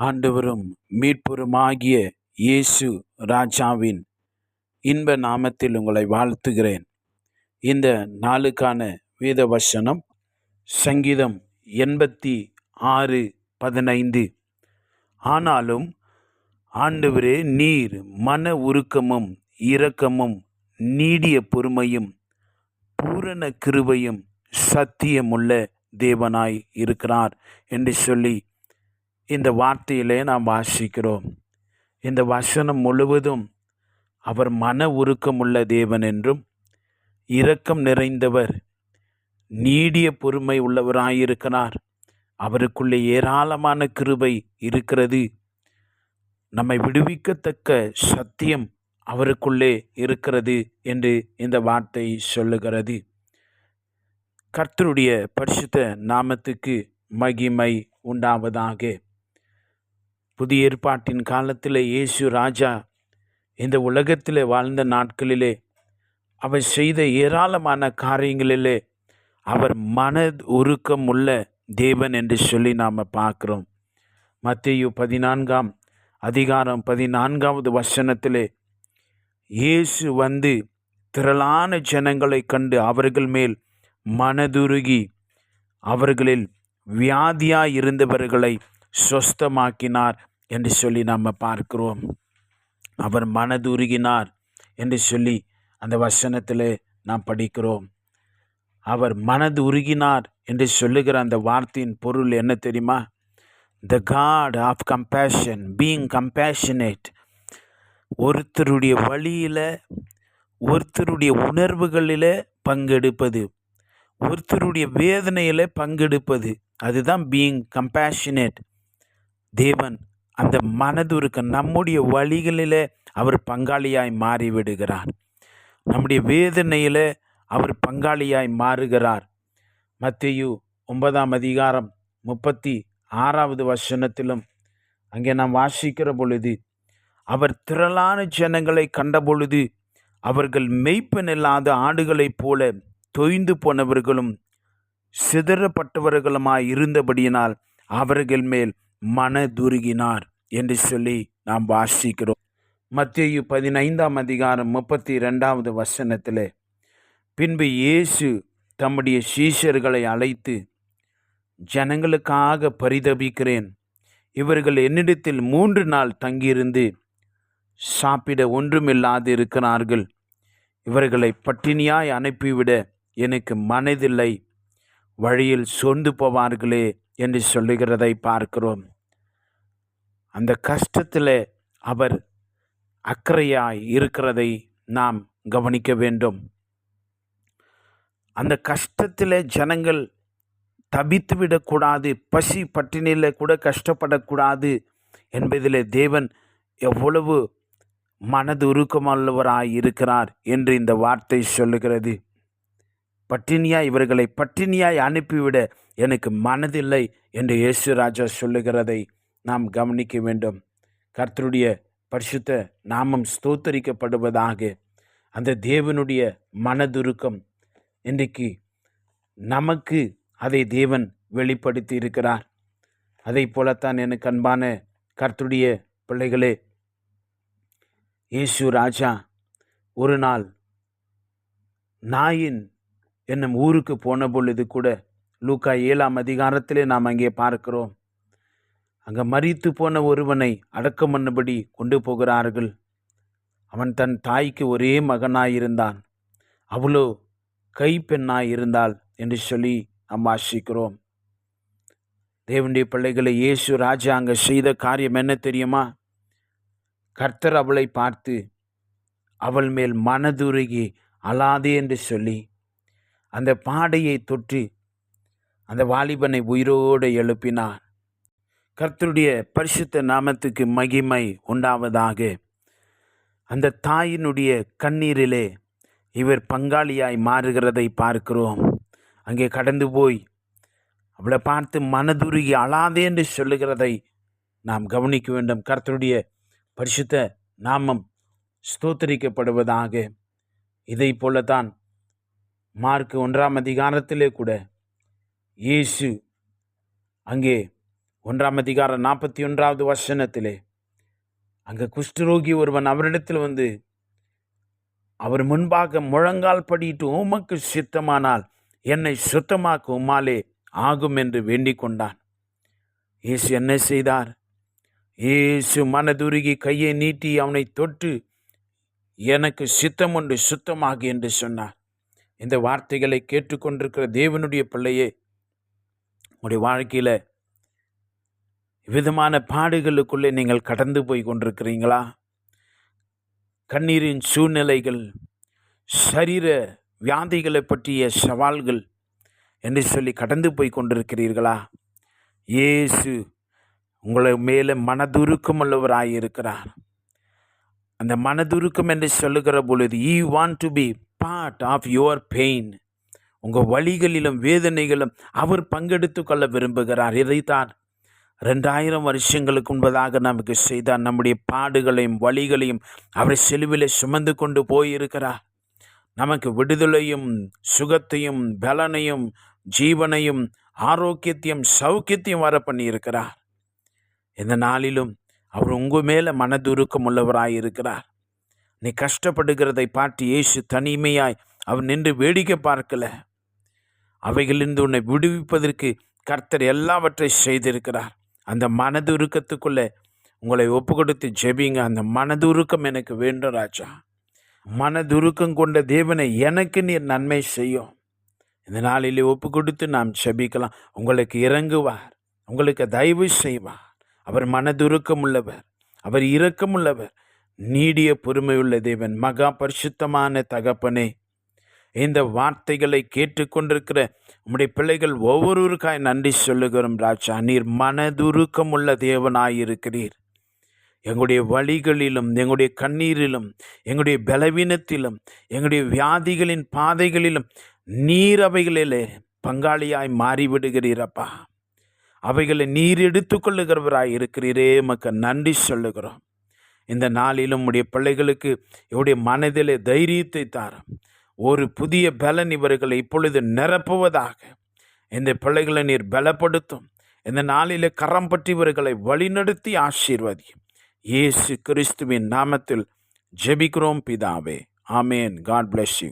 ஆண்டவரும் மீட்புருமாகிய இயேசு ராஜாவின் இன்ப நாமத்தில் உங்களை வாழ்த்துகிறேன். இந்த நாளுக்கான வேத வசனம் சங்கீதம் எண்பத்தி ஆறு பதினைந்து. ஆனாலும் ஆண்டவரே நீர் மன உருக்கமும் இரக்கமும் நீடிய பொறுமையும் பூரண கிருபையும் சத்தியமுள்ள தேவனாய் இருக்கிறார் என்று சொல்லி இந்த வார்த்தையிலே நாம் வாசிக்கிறோம். இந்த வசனம் முழுவதும் அவர் மன உருக்கமுள்ள தேவன் என்றும் இரக்கம் நிறைந்தவர் நீடிய பொறுமை உள்ளவராயிருக்கிறார். அவருக்குள்ளே ஏராளமான கிருபை இருக்கிறது. நம்மை விடுவிக்கத்தக்க சத்தியம் அவருக்குள்ளே இருக்கிறது என்று இந்த வார்த்தை சொல்லுகிறது. கர்த்தருடைய பரிசுத்த நாமத்துக்கு மகிமை உண்டாவதாக. புதிய ஏற்பாட்டின் காலத்தில் இயேசு ராஜா இந்த உலகத்தில் வாழ்ந்த நாட்களிலே அவர் செய்த ஏராளமான காரியங்களிலே அவர் மன உருக்கம் உள்ள தேவன் என்று சொல்லி நாம் பார்க்குறோம். மத்தியு பதினான்காம் அதிகாரம் பதினான்காவது வசனத்திலே இயேசு வந்து திரளான ஜனங்களை கண்டு அவர்கள் மேல் மனதுருகி அவர்களில் வியாதியாய் இருந்தவர்களை சொஸ்தமாக்கினார். என்று சொல்லி நாம் பார்க்கிறோம். அவர் மனதுருகினார் என்று சொல்லி அந்த வசனத்தில் நாம் படிக்கிறோம். அவர் மனது உருகினார் என்று சொல்லுகிற அந்த வார்த்தையின் பொருள் என்ன தெரியுமா? The god of compassion being compassionate ஒருத்தருடைய வழியில் ஒருத்தருடைய உணர்வுகளில் பங்கெடுப்பது. ஒருத்தருடைய வேதனையில் பங்கெடுப்பது. அதுதான் பீயிங் கம்பேஷனேட் தேவன் அந்த மனதுருக்க நம்முடைய வழிகளில் அவர் பங்காளியாய் மாறிவிடுகிறார். நம்முடைய வேதனையில் அவர் பங்காளியாய் மாறுகிறார். மத்தியு ஒன்பதாம் அதிகாரம் முப்பத்தி ஆறாவது வசனத்திலும் அங்கே நாம் வாசிக்கிற பொழுது அவர் திரளான ஜனங்களை கண்டபொழுது அவர்கள் மெய்ப்பன் இல்லாத ஆடுகளைப் போல தொய்ந்து போனவர்களும் சிதறப்பட்டவர்களுமாய் இருந்தபடியினால் அவர்கள் மேல் மனதுருகினார் என்று சொல்லி நாம் வாசிக்கிறோம். மத்திய பதினைந்தாம் அதிகாரம் முப்பத்தி ரெண்டாவது வசனத்தில் பின்பு இயேசு தம்முடைய சீஷர்களை அழைத்து ஜனங்களுக்காக பரிதபிக்கிறேன். இவர்கள் என்னிடத்தில் மூன்று நாள் தங்கியிருந்து சாப்பிட ஒன்றுமில்லாது இருக்கிறார்கள் இவர்களை பட்டினியாய் அனுப்பிவிட எனக்கு மனதில்லை. வழியில் சொந்து போவார்களே என்று சொல்லுகிறதை பார்க்கிறோம். அந்த கஷ்டத்தில் அவர் அக்கறையாய் இருக்கிறதை நாம் கவனிக்க வேண்டும். அந்த கஷ்டத்தில் ஜனங்கள் தவித்து விடக்கூடாது பசி பட்டினியில் கூட கஷ்டப்படக்கூடாது என்பதில் தேவன் எவ்வளவு மனது உருக்கமல்லவராய் இருக்கிறார் என்று இந்த வார்த்தை சொல்லுகிறது. பட்டினியாய் இவர்களை பட்டினியாய் அனுப்பிவிட. எனக்கு மனதில்லை என்று இயேசு ராஜா சொல்லுகிறதை நாம் கவனிக்க வேண்டும். கர்த்தருடைய பரிசுத்த நாமம் ஸ்தோத்தரிக்கப்படுவதாக. அந்த தேவனுடைய மனதுருக்கம் இன்றைக்கு நமக்கு அதை தேவன் வெளிப்படுத்தி இருக்கிறார் அதை போலத்தான் எனக்கு அன்பான கர்த்துடைய பிள்ளைகளே இயேசு ராஜா ஒரு நாள் நாயின் என்னும் ஊருக்கு போன பொழுது கூட லூக்கா ஏழாம் அதிகாரத்திலே நாம் அங்கே பார்க்கிறோம். அங்கே மறித்து போன ஒருவனை அடக்கம் பண்ணபடி கொண்டு போகிறார்கள். அவன் தன் தாய்க்கு ஒரே மகனாயிருந்தான். அவ்வளோ கைப்பெண்ணாய் இருந்தாள் என்று சொல்லி நாம் வாசிக்கிறோம். தேவனுடைய பிள்ளைகளை இயேசு ராஜா அங்கே செய்த காரியம் என்ன தெரியுமா? கர்த்தர் அவளை பார்த்து அவள் மேல் மனதுருகி அலாதே என்று சொல்லி அந்த பாடையை தொற்றி அந்த வாலிபனை உயிரோடு எழுப்பினார். கர்த்தருடைய பரிசுத்த நாமத்துக்கு மகிமை உண்டாவதாக. அந்த தாயினுடைய கண்ணீரிலே இவர் பங்காளியாய் மாறுகிறதை பார்க்கிறோம். அங்கே கடந்து போய் அவளை பார்த்து மனதுருகி அழாதே என்று சொல்லுகிறதை நாம் கவனிக்க வேண்டும். கர்த்தருடைய பரிசுத்த நாமம் ஸ்தோத்தரிக்கப்படுவதாக. இதை போலத்தான் மார்க் ஒன்றாம் அதிகாரத்திலே கூட இயேசு அங்கே ஒன்றாம் அதிகாரம் நாற்பத்தி ஒன்றாவது வசனத்திலே அங்கே குஷ்டரோகி ஒருவன் அவரிடத்தில் வந்து அவர் முன்பாக முழங்கால் படிட்டு உமக்கு சித்தமானால் என்னை சுத்தமாக்க உமாலே ஆகும் என்று வேண்டிக் கொண்டான். இயேசு என்ன செய்தார்? இயேசு மனதுருகி கையை நீட்டி அவனை தொட்டு எனக்கு சித்தம் உண்டு சுத்தமாக என்று சொன்னார். இந்த வார்த்தைகளை கேட்டுக்கொண்டிருக்கிற தேவனுடைய பிள்ளையே உங்களுடைய வாழ்க்கையில் விதமான பாடுகளுக்குள்ளே நீங்கள் கடந்து போய் கொண்டிருக்கிறீங்களா? கண்ணீரின் சூழ்நிலைகள் சரீர வியாதிகளை பற்றிய சவால்கள் என்று சொல்லி கடந்து போய் கொண்டிருக்கிறீர்களா? இயேசு உங்களை மேலே மனதுருக்கம் உள்ளவராயிருக்கிறார். அந்த மனதுருக்கம் என்று சொல்லுகிற பொழுது I want to be part of your pain உங்கள் வழிகளிலும் வேதனைகளும் அவர் பங்கெடுத்து கொள்ள விரும்புகிறார். இதைத்தான் ரெண்டாயிரம் வருஷங்களுக்கு முன்பதாக நமக்கு செய்தார். நம்முடைய பாடுகளையும் வழிகளையும் அவர் செலுவிலே சுமந்து கொண்டு போயிருக்கிறார். நமக்கு விடுதலையும் சுகத்தையும் பலனையும் ஜீவனையும் ஆரோக்கியத்தையும் சௌக்கியத்தையும் வர பண்ணியிருக்கிறார். இந்த நாளிலும் அவர் உங்கள் மேலே மனதுருக்கம் உள்ளவராக இருக்கிறார் நீ கஷ்டப்படுகிறதை பார்த்து இயேசு தனிமையாய் அவர் நின்று வேடிக்கை பார்க்கல. அவைகளிலிருந்து உன்னை விடுவிப்பதற்கு கர்த்தர் எல்லாவற்றை செய்திருக்கிறார். அந்த மனதுருக்கத்துக்குள்ளே உங்களை ஒப்பு கொடுத்து ஜெபிங்க. அந்த மனதுருக்கம் எனக்கு வேண்டும் ராஜா. மனதுருக்கம் கொண்ட தேவனை எனக்கு நீர் நன்மை செய்யும். இந்த நாளிலே ஒப்பு கொடுத்து நாம் செபிக்கலாம் உங்களுக்கு இறங்குவார். உங்களுக்கு தயவு செய்வார். அவர் மனதுருக்கம் உள்ளவர் அவர் இரக்கமுள்ளவர். நீடிய பொறுமையுள்ள தேவன் மகா பரிசுத்தமான தகப்பனே. இந்த வார்த்தைகளை கேட்டுக்கொண்டிருக்கிற உம்முடைய பிள்ளைகள் ஒவ்வொருவருக்காய் நன்றி சொல்லுகிறோம் ராஜா. நீர் மனதுருக்கம் உள்ள தேவனாயிருக்கிறீர். எங்களுடைய வழிகளிலும் எங்களுடைய கண்ணீரிலும் எங்களுடைய பலவீனத்திலும் எங்களுடைய வியாதிகளின் பாதைகளிலும் நீர் அவைகளிலே பங்காளியாய் மாறிவிடுகிறீரப்பா அவைகளை நீர் எடுத்துக்கொள்ளுகிறவராய் இருக்கிறீரே மக்க நன்றி சொல்லுகிறோம். இந்த நாளிலும் உடைய பிள்ளைகளுக்கு இவருடைய மனதிலே தைரியத்தை தாரும். ஒரு புதிய பலன் இவர்களை இப்பொழுது நிரப்புவதாக. இந்த பிள்ளைகளை நீர் பலப்படுத்தும். இந்த நாளிலே கரம் பற்றி இவர்களை வழிநடத்தி ஆசீர்வதியும் இயேசு கிறிஸ்துவின் நாமத்தில் ஜெபிக்கிறோம் பிதாவே. ஆமேன். God bless you